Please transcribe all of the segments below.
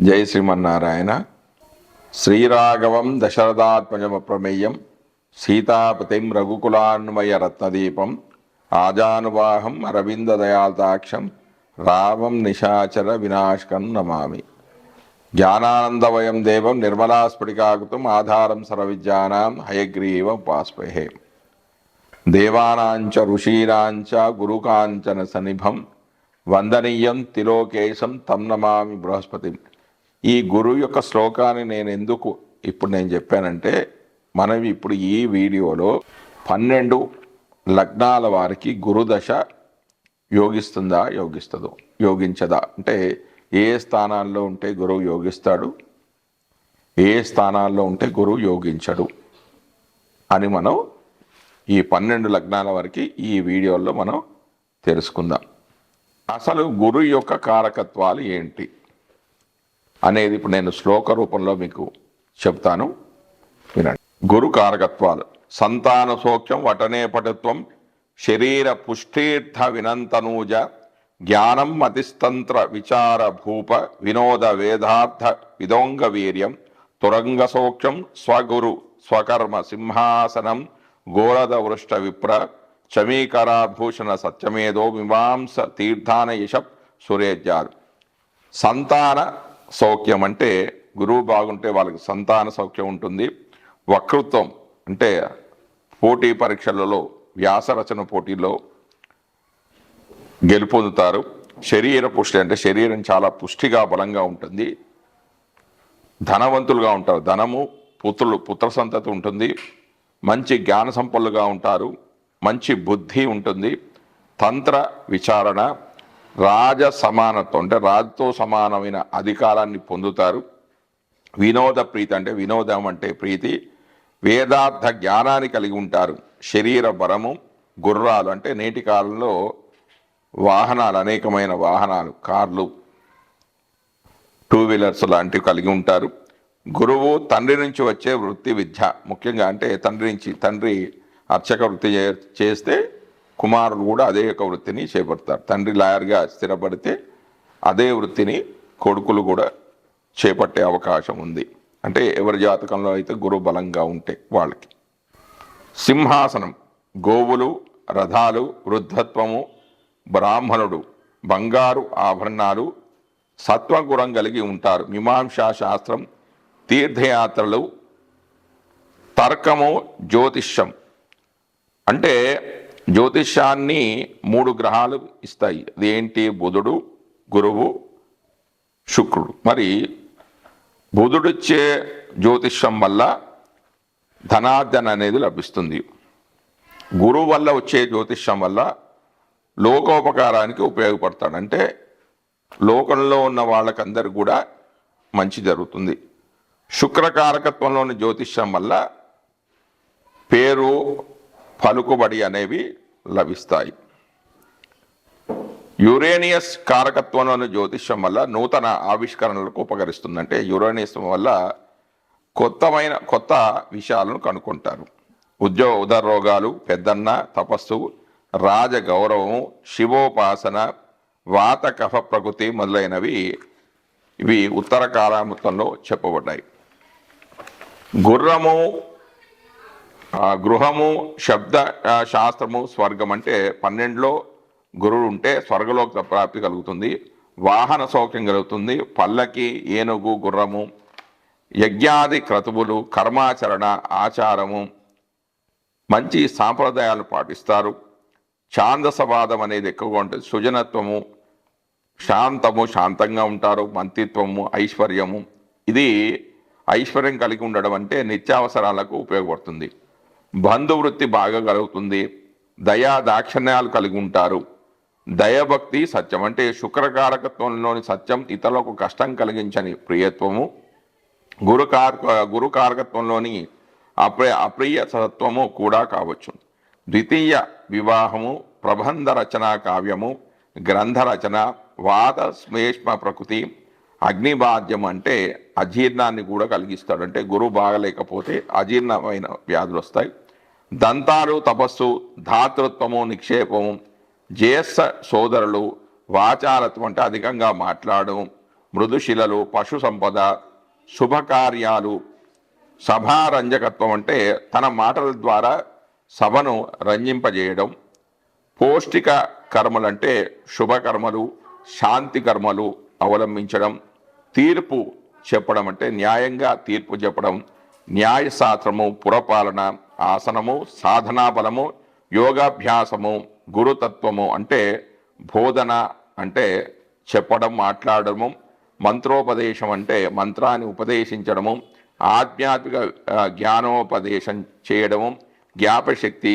జై శ్రీమన్నారాయణ. శ్రీరాఘవం దశరథాత్మజమప్రమేయం సీతాపతిం రఘుకులాన్వయ రత్నదీపం ఆజానువాహం అరవిందదయాల్తాక్షం రామం నిశాచర వినాశకం నమామి. జ్ఞానానందవయం దేవం నిర్మలాస్ఫటికాకృతం ఆధారం సర్వవిద్యానాం హయగ్రీవ ఉపాస్మహే దేవానాంచ ఋషీరాంచ గురుకాంచన సనిభం వందనీయం తిలోకేశం తం నమామి బృహస్పతిం. ఈ గురువు యొక్క శ్లోకాన్ని నేను ఎందుకు ఇప్పుడు నేను చెప్పానంటే మనం ఇప్పుడు ఈ వీడియోలో పన్నెండు లగ్నాల వారికి గురుదశ యోగిస్తుందా యోగిస్తుందో యోగించదా? అంటే ఏ స్థానాల్లో ఉంటే గురువు యోగిస్తాడు ఏ స్థానాల్లో ఉంటే గురువు యోగించడు అని మనం ఈ పన్నెండు లగ్నాల వరకు ఈ వీడియోలో మనం తెలుసుకుందాం. అసలు గురువు యొక్క కారకత్వాలు ఏంటి? అనేది ఇప్పుడు నేను శ్లోక రూపంలో మీకు చెప్తాను. వినండి. గురు కారకత్వాలు. సంతాన సౌఖ్యం వటనే పటుత్వం శరీర పుష్టీర్థ వినంతనూజ జ్ఞానం మతిస్తంత్ర విచార భూప వినోద వేదార్థ విదోంగ వీర్యం తురంగ సౌఖ్యం స్వగురు స్వకర్మ సింహాసనం గోరద వృష్ట విప్ర చమీకరాభూషణ సత్యమేదో మీమాంస తీర్థాన యశప్ సురేజ్యాలు. సంతాన సౌఖ్యం అంటే గురువు బాగుంటే వాళ్ళకి సంతాన సౌఖ్యం ఉంటుంది. వక్తృత్వం అంటే పోటీ పరీక్షలలో వ్యాసరచన పోటీలో గెలుపొందుతారు. శరీర పుష్టి అంటే శరీరం చాలా పుష్టిగా బలంగా ఉంటుంది. ధనవంతులుగా ఉంటారు. ధనము పుత్రులు పుత్ర సంతతి ఉంటుంది. మంచి జ్ఞాన సంపన్నులుగా ఉంటారు. మంచి బుద్ధి ఉంటుంది. తంత్ర విచారణ రాజ సమానత్వం అంటే రాజుతో సమానమైన అధికారాన్ని పొందుతారు. వినోద ప్రీతి అంటే వినోదం అంటే ప్రీతి. వేదార్థ జ్ఞానాన్ని కలిగి ఉంటారు. శరీర బలము గుర్రాలు అంటే నేటి కాలంలో వాహనాలు అనేకమైన వాహనాలు కార్లు టూ వీలర్స్ లాంటివి కలిగి ఉంటారు. గురువు తండ్రి నుంచి వచ్చే వృత్తి విద్య ముఖ్యంగా అంటే తండ్రి నుంచి తండ్రి అర్చక వృత్తి చే- చేస్తే కుమారులు కూడా అదే యొక్క వృత్తిని చేపడతారు తండ్రి లాయర్గా స్థిరపడితే అదే వృత్తిని కొడుకులు కూడా చేపట్టే అవకాశం ఉంది. అంటే ఎవరి జాతకంలో అయితే గురువు బలంగా ఉంటే వాళ్ళకి. సింహాసనం గోవులు రథాలు వృద్ధత్వము బ్రాహ్మణుడు బంగారు ఆభరణాలు సత్వగుణం కలిగి ఉంటారు. మీమాంసా శాస్త్రం తీర్థయాత్రలు తర్కము జ్యోతిష్యం. అంటే జ్యోతిష్యాన్ని మూడు గ్రహాలు ఇస్తాయి. అదేంటి? బుధుడు గురువు శుక్రుడు. మరి బుధుడిచ్చే జ్యోతిష్యం వల్ల ధనార్జన అనేది లభిస్తుంది. గురువు వల్ల వచ్చే జ్యోతిష్యం వల్ల లోకోపకారానికి ఉపయోగపడతాడు. అంటే లోకంలో ఉన్న వాళ్ళకందరికి కూడా మంచి జరుగుతుంది. శుక్రకారకత్వంలోని జ్యోతిష్యం వల్ల పేరు పలుకుబడి అనేవి లభిస్తాయి. యురేనియస్ కారకత్వంలోని జ్యోతిష్యం వల్ల నూతన ఆవిష్కరణలకు ఉపకరిస్తుందంటే యురేనియస్ వల్ల కొత్తమైన కొత్త విషయాలను కనుక్కుంటారు. ఉద్యోగ ఉదర రోగాలు పెద్దన్న తపస్సు రాజ శివోపాసన వాత కఫ ప్రకృతి మొదలైనవి ఇవి ఉత్తర కాలామృతంలో చెప్పబడ్డాయి. గుర్రము గృహము శబ్ద శాస్త్రము స్వర్గం అంటే పన్నెండులో గురువు ఉంటే స్వర్గలోక ప్రాప్తి కలుగుతుంది. వాహన సౌఖ్యం కలుగుతుంది. పల్లకి ఏనుగు గుర్రము యజ్ఞాది క్రతువులు కర్మాచరణ ఆచారము మంచి సాంప్రదాయాలు పాటిస్తారు. ఛాందసవాదం అనేది ఎక్కువగా ఉంటుంది. సుజనత్వము శాంతము శాంతంగా ఉంటారు. మంత్రిత్వము ఐశ్వర్యము. ఇది ఐశ్వర్యం కలిగి ఉండడం అంటే నిత్యావసరాలకు ఉపయోగపడుతుంది. బంధువృత్తి బాగా కలుగుతుంది. దయా దాక్షిణ్యాలు కలిగి ఉంటారు. దయభక్తి సత్యం అంటే శుక్రకారకత్వంలోని సత్యం ఇతరులకు కష్టం కలిగించని ప్రియత్వము. గురుకారక గురుకారకత్వంలోని అప్రియ అప్రియ సత్వము కూడా కావచ్చు. ద్వితీయ వివాహము ప్రబంధ రచన కావ్యము గ్రంథ రచన వాద శ్లేష్మ ప్రకృతి అగ్నిబాధ్యం అంటే అజీర్ణాన్ని కూడా కలిగిస్తాడు. అంటే గురువు బాగలేకపోతే అజీర్ణమైన వ్యాధులు వస్తాయి. దంతాలు తపస్సు ధాతృత్వము నిక్షేపము జేస్స సోదరులు వాచాలత్వం అంటే అధికంగా మాట్లాడడం మృదుశిలలు పశు సంపద శుభకార్యాలు సభారంజకత్వం అంటే తన మాటల ద్వారా సభను రంజింపజేయడం. పౌష్టిక కర్మలంటే శుభకర్మలు శాంతి కర్మలు అవలంబించడం. తీర్పు చెప్పడం అంటే న్యాయంగా తీర్పు చెప్పడం న్యాయశాస్త్రము పురపాలన ఆసనము సాధనా బలము యోగాభ్యాసము గురుతత్వము అంటే బోధన అంటే చెప్పడం మాట్లాడము మంత్రోపదేశం అంటే మంత్రాన్ని ఉపదేశించడము ఆధ్యాత్మిక జ్ఞానోపదేశం చేయడము జ్ఞాపశక్తి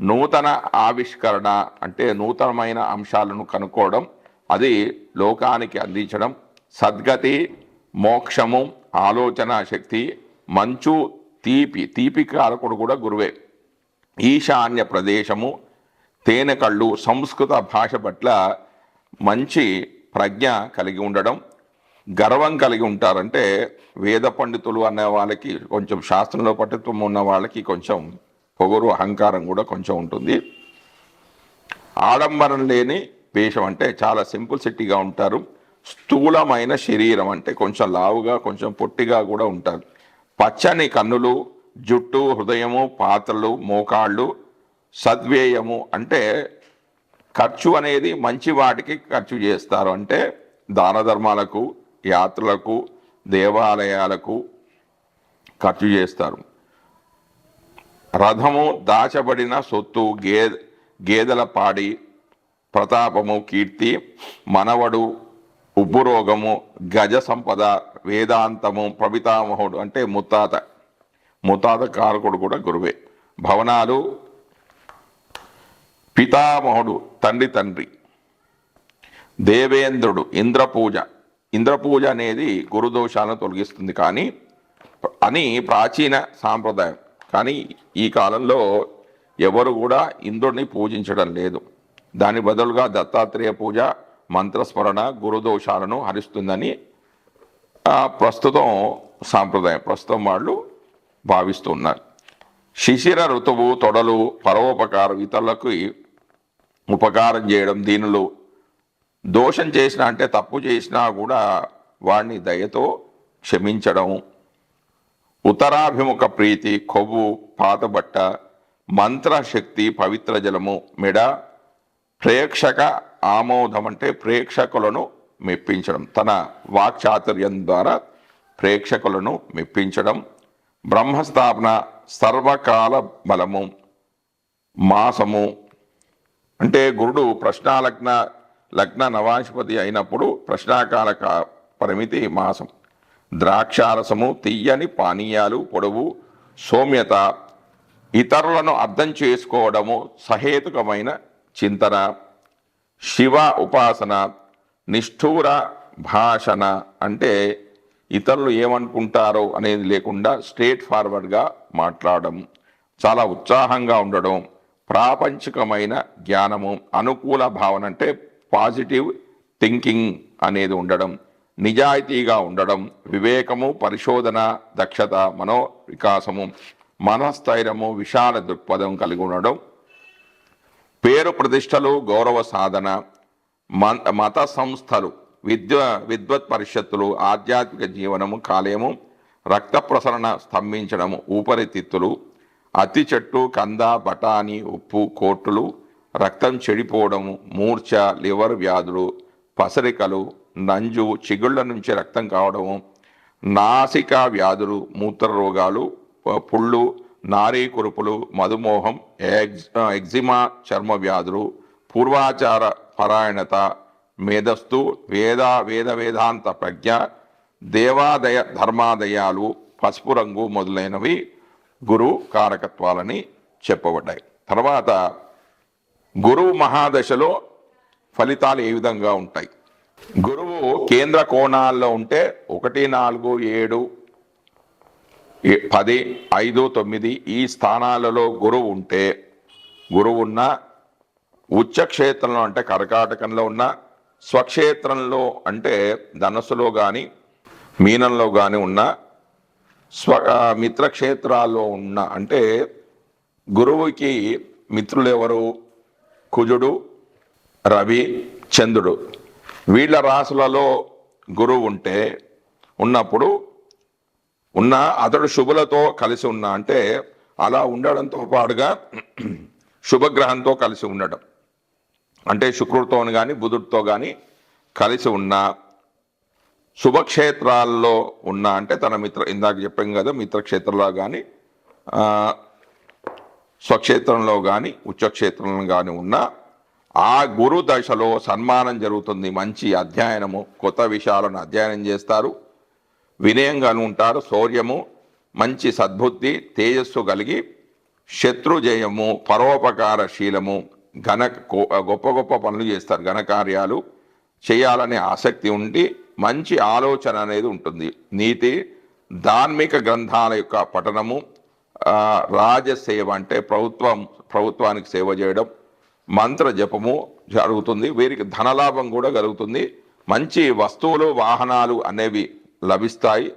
నూతన ఆవిష్కరణ అంటే నూతనమైన అంశాలను కనుక్కోవడం అది లోకానికి అందించడం సద్గతి మోక్షము ఆలోచన శక్తి మంచు తీపి తీపి కారకుడు కూడా గురువే. ఈశాన్య ప్రదేశము తేనె కళ్ళు సంస్కృత భాష పట్ల మంచి ప్రజ్ఞ కలిగి ఉండడం గర్వం కలిగి ఉంటారంటే వేద పండితులు అనే వాళ్ళకి కొంచెం శాస్త్రంలో పట్టుత్వం ఉన్న వాళ్ళకి కొంచెం పొగరు అహంకారం కూడా కొంచెం ఉంటుంది. ఆడంబరం లేని వేషం అంటే చాలా సింపుల్ సిటీగా ఉంటారు. స్థూలమైన శరీరం అంటే కొంచెం లావుగా కొంచెం పొట్టిగా కూడా ఉంటారు. పచ్చని కన్నులు జుట్టు హృదయము పాత్రలు మోకాళ్ళు సద్వ్యయము అంటే ఖర్చు అనేది మంచి వాటికి ఖర్చు చేస్తారు. అంటే దాన ధర్మాలకు యాత్రలకు దేవాలయాలకు ఖర్చు చేస్తారు. రథము దాచబడిన సొత్తు గే గేదెల పాడి ప్రతాపము కీర్తి మనవడు ఉపరోగము గజ సంపద వేదాంతము ప్రభితామహుడు అంటే ముత్తాత. ముత్తాత కారకుడు కూడా గురువే. భవనాలు పితామహుడు తండ్రి తండ్రి. దేవేంద్రుడు ఇంద్రపూజ. ఇంద్రపూజ అనేది గురుదోషాలను తొలగిస్తుంది కానీ అని ప్రాచీన సాంప్రదాయం. కానీ ఈ కాలంలో ఎవరు కూడా ఇంద్రుడిని పూజించడం లేదు. దాని బదులుగా దత్తాత్రేయ పూజ మంత్రస్మరణ గురుదోషాలను హరిస్తుందని ప్రస్తుతం సాంప్రదాయం. ప్రస్తుతం వాళ్ళు భావిస్తున్నారు. శిశిర ఋతువు తొడలు పరోపకారం ఇతరులకు ఉపకారం చేయడం దీనిలో దోషం చేసిన అంటే తప్పు చేసినా కూడా వాడిని దయతో క్షమించడం ఉత్తరాభిముఖ ప్రీతి కొవ్వు పాతబట్ట మంత్రశక్తి పవిత్ర జలము మెడ ప్రేక్షక ఆమోదం అంటే ప్రేక్షకులను మెప్పించడం. తన వాక్చాతుర్యం ద్వారా ప్రేక్షకులను మెప్పించడం. బ్రహ్మస్థాపన సర్వకాల బలము మాసము. అంటే గురుడు ప్రశ్నాలగ్న లగ్న నవాధిపతి అయినప్పుడు ప్రశ్నాకాల పరిమితి మాసం. ద్రాక్షారసము తీయని పానీయాలు పొడవు సౌమ్యత ఇతరులను అర్థం చేసుకోవడము సహేతుకమైన చింతన. శివ ఉపాసన నిష్ఠూర భాషణ అంటే ఇతరులు ఏమనుకుంటారో అనేది లేకుండా స్ట్రేట్ ఫార్వర్డ్గా మాట్లాడడం చాలా ఉత్సాహంగా ఉండడం ప్రాపంచికమైన జ్ఞానము అనుకూల భావన అంటే పాజిటివ్ థింకింగ్ అనేది ఉండడం నిజాయితీగా ఉండడం వివేకము పరిశోధన దక్షత మనో వికాసము మనస్థైర్యము విశాల దృక్పథం కలిగి ఉండడం పేరు ప్రతిష్టలు గౌరవ సాధన మత సంస్థలు విద్య విద్వత్ పరిషత్తులు ఆధ్యాత్మిక జీవనము కాలేయము రక్త ప్రసరణ స్తంభించడము ఊపరితిత్తులు అతి చెట్టు కంద బఠానీ ఉప్పు కోట్లు రక్తం చెడిపోవడము మూర్ఛ లివర్ వ్యాధులు పసరికలు నంజు చిగుళ్ళ నుంచి రక్తం కావడము నాసికా వ్యాధులు మూత్ర రోగాలు పుళ్ళు నారీ కురుపులు మధుమోహం ఎగ్జిమా చర్మ వ్యాధులు పూర్వాచార పరాయణత మేధస్సు వేద వేద వేదాంత ప్రజ్ఞ దేవాదయ ధర్మాదయాలు పసుపు రంగు మొదలైనవి గురు కారకత్వాలని చెప్పబడ్డాయి. తర్వాత గురువు మహాదశలో ఫలితాలు ఏ విధంగా ఉంటాయి? గురువు కేంద్ర కోణాల్లో ఉంటే ఒకటి నాలుగు ఏడు పది ఐదు తొమ్మిది ఈ స్థానాలలో గురువు ఉంటే గురువు ఉన్న ఉచ్చక్షేత్రంలో అంటే కర్కాటకంలో ఉన్న స్వక్షేత్రంలో అంటే ధనస్సులో కానీ మీనంలో కానీ ఉన్న స్వ మిత్రక్షేత్రాల్లో ఉన్న అంటే గురువుకి మిత్రులు ఎవరు కుజుడు రవి చంద్రుడు. వీళ్ళ రాసులలో గురువు ఉంటే ఉన్నప్పుడు ఉన్న అతడు శుభులతో కలిసి ఉన్నా అంటే అలా ఉండడంతో పాటుగా శుభగ్రహంతో కలిసి ఉండడం. అంటే శుక్రుడితో కానీ బుధుడితో కానీ కలిసి ఉన్న శుభక్షేత్రాల్లో ఉన్న అంటే తన మిత్ర ఇందాక చెప్పాం కదా మిత్రక్షేత్రంలో కానీ స్వక్షేత్రంలో కానీ ఉచ్చక్షేత్రంలో కానీ ఉన్న ఆ గురు దశలో సన్మానం జరుగుతుంది. మంచి అధ్యయనము కొత్త విషయాలను అధ్యయనం చేస్తారు. వినయంగా ఉంటారు శౌర్యము మంచి సద్బుద్ధి తేజస్సు కలిగి శత్రుజయము పరోపకార శీలము ఘన గొప్ప గొప్ప పనులు చేస్తారు ఘనకార్యాలు చేయాలనే ఆసక్తి ఉండి మంచి ఆలోచన అనేది ఉంటుంది. నీతి ధార్మిక గ్రంథాల యొక్క పఠనము రాజసేవ అంటే ప్రభుత్వం ప్రభుత్వానికి సేవ చేయడం మంత్ర జపము జరుగుతుంది. వీరికి ధనలాభం కూడా కలుగుతుంది. మంచి వస్తువులు వాహనాలు అనేవి లభిస్తాయి.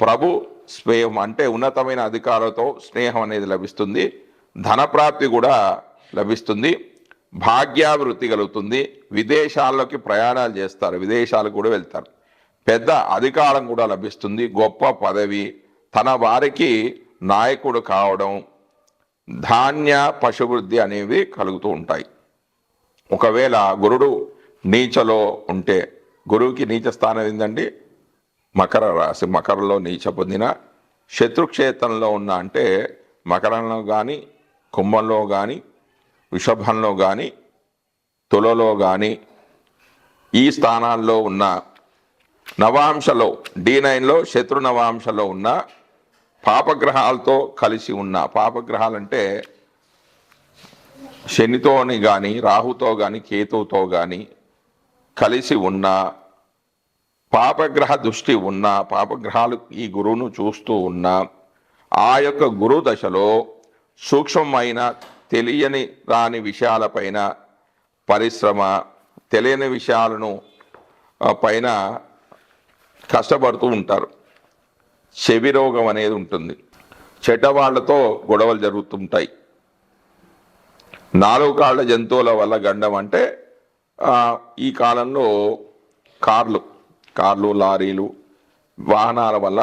ప్రభు స్నేహం అంటే ఉన్నతమైన అధికారులతో స్నేహం అనేది లభిస్తుంది. ధనప్రాప్తి కూడా లభిస్తుంది. భాగ్యాభివృద్ధి కలుగుతుంది. విదేశాల్లోకి ప్రయాణాలు చేస్తారు. విదేశాలకు కూడా వెళ్తారు. పెద్ద అధికారం కూడా లభిస్తుంది. గొప్ప పదవి. తన వారికి నాయకుడు కావడం ధాన్య పశువృద్ధి అనేవి కలుగుతూ ఉంటాయి. ఒకవేళ గురుడు నీచలో ఉంటే గురువుకి నీచ స్థానం ఏంటండి మకర రాశి మకరంలో నీచ పొందిన శత్రుక్షేత్రంలో ఉన్న అంటే మకరంలో కానీ కుంభంలో కానీ వృషభంలో కానీ తులలో కానీ ఈ స్థానాల్లో ఉన్న నవాంశలో డి నైన్లో శత్రు నవాంశలో ఉన్న పాపగ్రహాలతో కలిసి ఉన్న పాపగ్రహాలంటే శనితోని కానీ రాహుతో కానీ కేతువుతో కానీ కలిసి ఉన్న పాపగ్రహ దృష్టి ఉన్న పాపగ్రహాలు ఈ గురువును చూస్తూ ఉన్న ఆ యొక్క గురు దశలో సూక్ష్మమైన తెలియని రాని విషయాలపైన పరిశ్రమ తెలియని విషయాలను పైన కష్టపడుతూ ఉంటారు. చెవి రోగం అనేది ఉంటుంది. చెడ్డవాళ్ళతో గొడవలు జరుగుతుంటాయి. నాలుగు కాళ్ళ జంతువుల వల్ల గండం అంటే ఈ కాలంలో కార్లు. కార్లు లారీలు వాహనాల వల్ల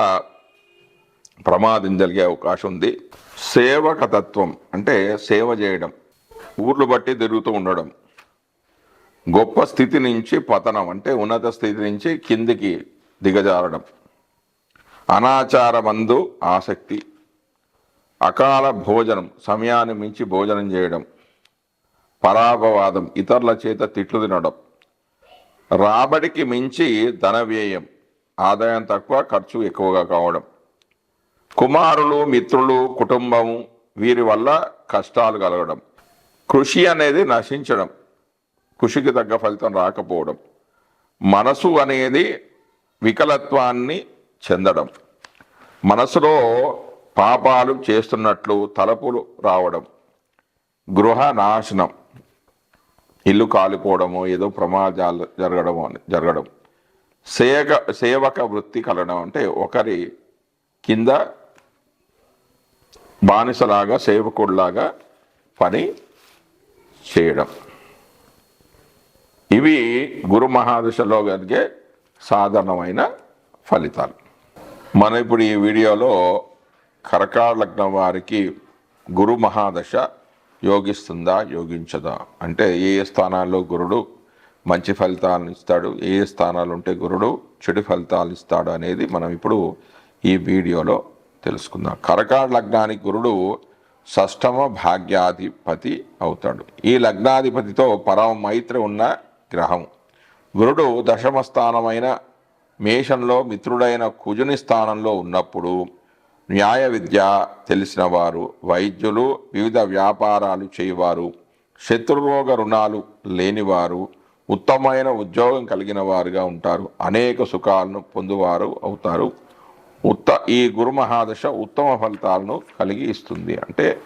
ప్రమాదం జరిగే అవకాశం ఉంది. సేవక తత్వం అంటే సేవ చేయడం ఊర్లు బట్టి తిరుగుతూ ఉండడం గొప్ప స్థితి నుంచి పతనం అంటే ఉన్నత స్థితి నుంచి కిందికి దిగజారడం. అనాచారమందు ఆసక్తి అకాల భోజనం సమయాన్ని మించి భోజనం చేయడం పరాపవాదం ఇతరుల చేత తిట్లు తినడం. రాబడికి మించి ధన వ్యయం ఆదాయం తక్కువ ఖర్చు ఎక్కువగా కావడం. కుమారులు మిత్రులు కుటుంబం వీరి వల్ల కష్టాలు కలగడం. కృషి అనేది నశించడం కృషికి తగ్గ ఫలితం రాకపోవడం. మనసు అనేది వికలత్వాన్ని చెందడం. మనసులో పాపాలు చేస్తున్నట్లు తలపులు రావడం. గృహ నాశనం ఇల్లు కాలిపోవడము ఏదో ప్రమాదాలు జరగడము అని జరగడం. సేవక సేవక వృత్తి కలడం అంటే ఒకరి కింద బానిసలాగా సేవకుడిలాగా పని చేయడం. ఇవి గురు మహాదశలో కలిగే సాధారణమైన ఫలితాలు. మనం ఇప్పుడు ఈ వీడియోలో కరకాళ లగ్నం వారికి గురు మహాదశ యోగిస్తుందా యోగించదా? అంటే ఏ ఏ స్థానాల్లో గురుడు మంచి ఫలితాలను ఇస్తాడు ఏ ఏ స్థానాలు ఉంటే గురుడు చెడు ఫలితాలు ఇస్తాడు అనేది మనం ఇప్పుడు ఈ వీడియోలో తెలుసుకుందాం. కరకాడ లగ్నానికి గురుడు షష్టమ భాగ్యాధిపతి అవుతాడు. ఈ లగ్నాధిపతితో పరమ మైత్రి ఉన్న గ్రహం. గురుడు దశమ స్థానమైన మేషంలో మిత్రుడైన కుజుని స్థానంలో ఉన్నప్పుడు న్యాయ విద్య తెలిసిన వారు వైద్యులు వివిధ వ్యాపారాలు చేయవారు శత్రురోగ రుణాలు లేనివారు ఉత్తమమైన ఉద్యోగం కలిగిన వారుగా ఉంటారు. అనేక సుఖాలను పొందువారు అవుతారు. ఉత్త ఈ గురు మహాదశ ఉత్తమ ఫలితాలను కలిగి ఇస్తుంది. అంటే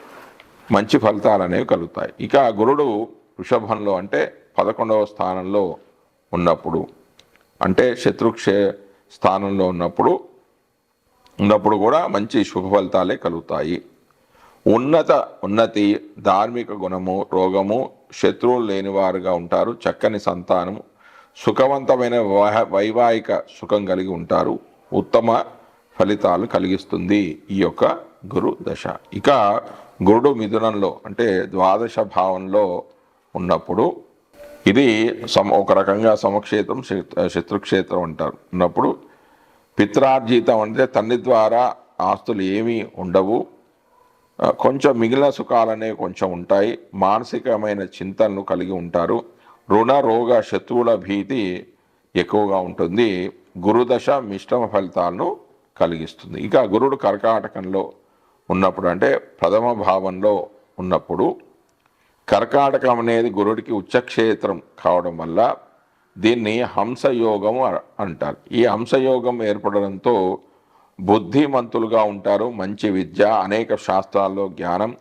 మంచి ఫలితాలు అనేవి కలుగుతాయి. ఇక గురుడు వృషభంలో అంటే పదకొండవ స్థానంలో ఉన్నప్పుడు అంటే శత్రుక్షే స్థానంలో ఉన్నప్పుడు ఉన్నప్పుడు కూడా మంచి శుభ ఫలితాలే కలుగుతాయి. ఉన్నత ఉన్నతి ధార్మిక గుణము రోగము శత్రువులు లేనివారుగా ఉంటారు చక్కని సంతానము సుఖవంతమైన వైవాహిక సుఖం కలిగి ఉంటారు ఉత్తమ ఫలితాలు కలిగిస్తుంది ఈ యొక్క గురు దశ. ఇక గురుడు మిథునంలో అంటే ద్వాదశ భావంలో ఉన్నప్పుడు ఇది సమ ఒక రకంగా సమక్షేత్రం శత్రుక్షేత్రం అంటారు. ఉన్నప్పుడు పిత్రార్జితం అంటే తండ్రి ద్వారా ఆస్తులు ఏమీ ఉండవు. కొంచెం మిగిలిన సుఖాలనే కొంచెం ఉంటాయి. మానసికమైన చింతలను కలిగి ఉంటారు. రుణ రోగ శత్రువుల భీతి ఎక్కువగా ఉంటుంది. గురుదశ మిశ్రమ ఫలితాలను కలిగిస్తుంది. ఇక గురుడు కర్కాటకంలో ఉన్నప్పుడు అంటే ప్రథమ భావంలో ఉన్నప్పుడు కర్కాటకం అనేది గురుడికి ఉచ్చక్షేత్రం కావడం వల్ల దీన్ని హంసయోగం అంటారు. ఈ హంసయోగం ఏర్పడడంతో బుద్ధిమంతులుగా ఉంటారు. మంచి విద్య అనేక శాస్త్రాల్లో జ్ఞానం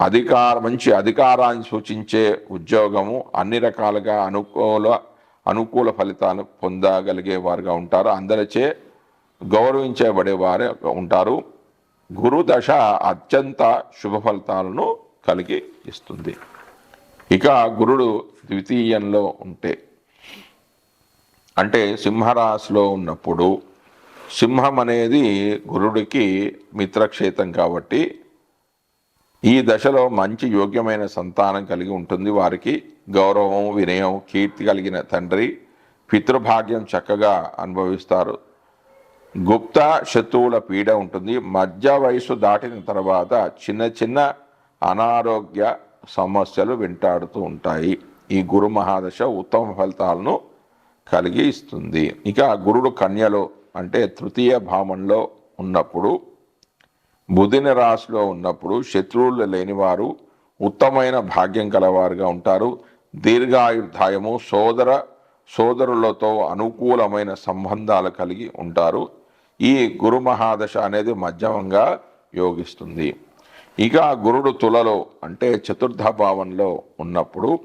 అధికార మంచి అధికారాన్ని సూచించే ఉద్యోగము అన్ని రకాలుగా అనుకూల అనుకూల ఫలితాలు పొందగలిగే వారుగా ఉంటారు. అందరిచే గౌరవించబడేవారు ఉంటారు. గురు దశ అత్యంత శుభ ఫలితాలను కలిగి ఇస్తుంది. ఇక గురుడు ద్వితీయంలో ఉంటే అంటే సింహరాశిలో ఉన్నప్పుడు సింహం అనేది గురుడికి మిత్రక్షేత్రం కాబట్టి ఈ దశలో మంచి యోగ్యమైన సంతానం కలిగి ఉంటుంది. వారికి గౌరవం వినయం కీర్తి కలిగిన తండ్రి పితృభాగ్యం చక్కగా అనుభవిస్తారు. గుప్త శత్రువుల పీడ ఉంటుంది. మధ్య వయసు దాటిన తర్వాత చిన్న చిన్న అనారోగ్య సమస్యలు వెంటాడుతూ ఉంటాయి. ఈ గురు మహాదశ ఉత్తమ ఫలితాలను కలిగి ఇస్తుంది. ఇక గురుడు కన్యలో అంటే తృతీయ భావంలో ఉన్నప్పుడు బుధిన రాశిలో ఉన్నప్పుడు శత్రువులు లేనివారు ఉత్తమైన భాగ్యం కలవారుగా ఉంటారు. దీర్ఘాయుర్ధాయము సోదర సోదరులతో అనుకూలమైన సంబంధాలు కలిగి ఉంటారు. ఈ గురు మహాదశ అనేది మధ్యమంగా యోగిస్తుంది. ఇక గురుడు తులలో అంటే చతుర్థ భావంలో ఉన్నప్పుడు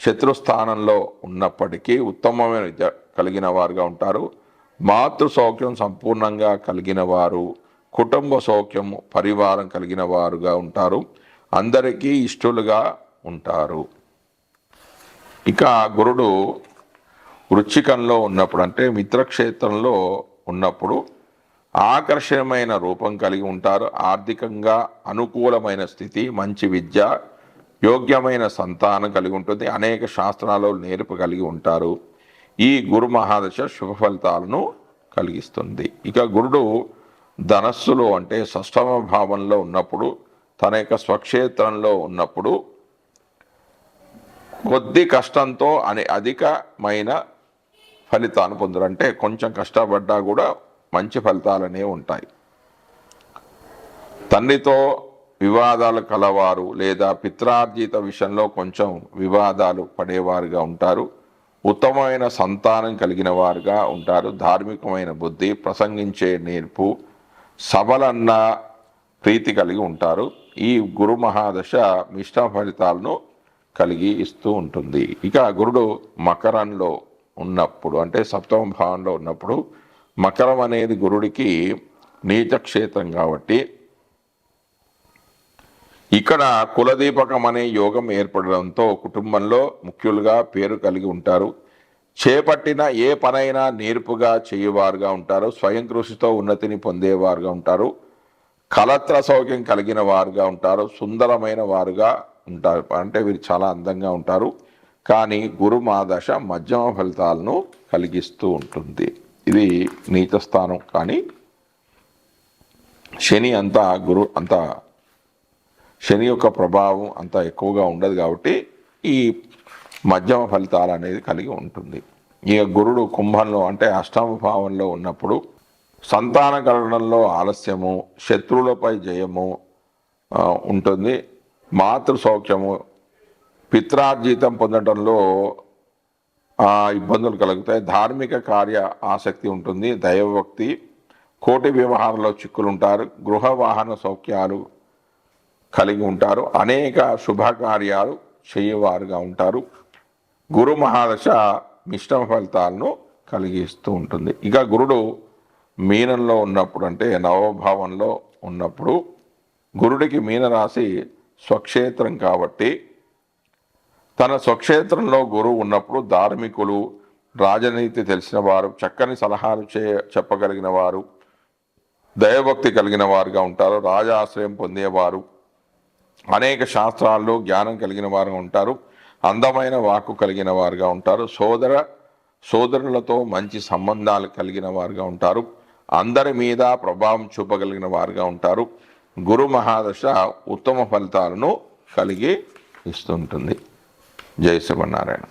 శత్రుస్థానంలో ఉన్నప్పటికీ ఉత్తమమైన కలిగిన వారుగా ఉంటారు. మాతృ సౌఖ్యం సంపూర్ణంగా కలిగిన వారు కుటుంబ సౌఖ్యము పరివారం కలిగిన వారుగా ఉంటారు. అందరికీ ఇష్టలుగా ఉంటారు. ఇక గురుడు వృచ్చికంలో ఉన్నప్పుడు అంటే మిత్రక్షేత్రంలో ఉన్నప్పుడు ఆకర్షణమైన రూపం కలిగి ఉంటారు. ఆర్థికంగా అనుకూలమైన స్థితి మంచి విద్య యోగ్యమైన సంతానం కలిగి ఉంటుంది. అనేక శాస్త్రాలు నేర్పు కలిగి ఉంటారు. ఈ గురు మహాదశ శుభ ఫలితాలను కలిగిస్తుంది. ఇక గురుడు ధనస్సులో అంటే సష్టమ భావంలో ఉన్నప్పుడు తన యొక్క స్వక్షేత్రంలో ఉన్నప్పుడు కొద్ది కష్టంతో అని అధికమైన ఫలితాన్ని పొందరు అంటే కొంచెం కష్టపడ్డా కూడా మంచి ఫలితాలనే ఉంటాయి. తండ్రితో వివాదాలు కలవారు లేదా పిత్రార్జిత విషయంలో కొంచెం వివాదాలు పడేవారుగా ఉంటారు. ఉత్తమమైన సంతానం కలిగిన వారుగా ఉంటారు. ధార్మికమైన బుద్ధి ప్రసంగించే నేర్పు సబలన్న ప్రీతి కలిగి ఉంటారు. ఈ గురు మహాదశ మిశ్రమ ఫలితాలను కలిగి ఇస్తూ ఉంటుంది. ఇక గురుడు మకరంలో ఉన్నప్పుడు అంటే సప్తమ భావంలో ఉన్నప్పుడు మకరం అనేది గురుడికి నీచక్షేత్రం కాబట్టి ఇక్కడ కులదీపకం అనే యోగం ఏర్పడడంతో కుటుంబంలో ముఖ్యులుగా పేరు కలిగి ఉంటారు. చేపట్టిన ఏ పనైనా నేర్పుగా చేయవారుగా ఉంటారు. స్వయం కృషితో ఉన్నతిని పొందేవారుగా ఉంటారు. కలత్ర సౌఖ్యం కలిగిన వారుగా ఉంటారు. సుందరమైన వారుగా ఉంటారు. అంటే వీరు చాలా అందంగా ఉంటారు. కానీ గురు మాదశ మధ్యమ ఫలితాలను కలిగిస్తూ ఉంటుంది. ఇది నీచ స్థానం. కానీ శని అంతా గురు అంత శని యొక్క ప్రభావం అంత ఎక్కువగా ఉండదు కాబట్టి ఈ మధ్యమ ఫలితాలు అనేది కలిగి ఉంటుంది. ఇక గురుడు కుంభంలో అంటే అష్టమ భావంలో ఉన్నప్పుడు సంతాన కలగడంలో ఆలస్యము శత్రువులపై జయము ఉంటుంది. మాతృ సౌఖ్యము పిత్రార్జితం పొందడంలో ఇబ్బందులు కలుగుతాయి. ధార్మిక కార్య ఆసక్తి ఉంటుంది. దైవభక్తి కోటి వ్యవహారంలో చిక్కులుంటారు. గృహ వాహన సౌఖ్యాలు కలిగి ఉంటారు. అనేక శుభకార్యాలు చేయవారుగా ఉంటారు. గురు మహాదశ మిశ్రమ ఫలితాలను కలిగిస్తూ ఉంటుంది. ఇక గురుడు మీనంలో ఉన్నప్పుడు అంటే నవభావంలో ఉన్నప్పుడు గురుడికి మీనరాశి స్వక్షేత్రం కాబట్టి తన స్వక్షేత్రంలో గురువు ఉన్నప్పుడు ధార్మికులు రాజనీతి తెలిసిన వారు చక్కని సలహాలు చే చెప్పగలిగిన వారు దైవభక్తి కలిగిన వారుగా ఉంటారు రాజాశ్రయం పొందేవారు అనేక శాస్త్రాల్లో జ్ఞానం కలిగిన వారుగా ఉంటారు అందమైన వాక్కు కలిగిన వారుగా ఉంటారు సోదర సోదరులతో మంచి సంబంధాలు కలిగిన వారుగా ఉంటారు అందరి మీద ప్రభావం చూపగలిగిన వారుగా ఉంటారు. గురు మహాదశ ఉత్తమ ఫలితాలను కలిగి ఇస్తుంటుంది. జై శ్రీమన్నారాయణ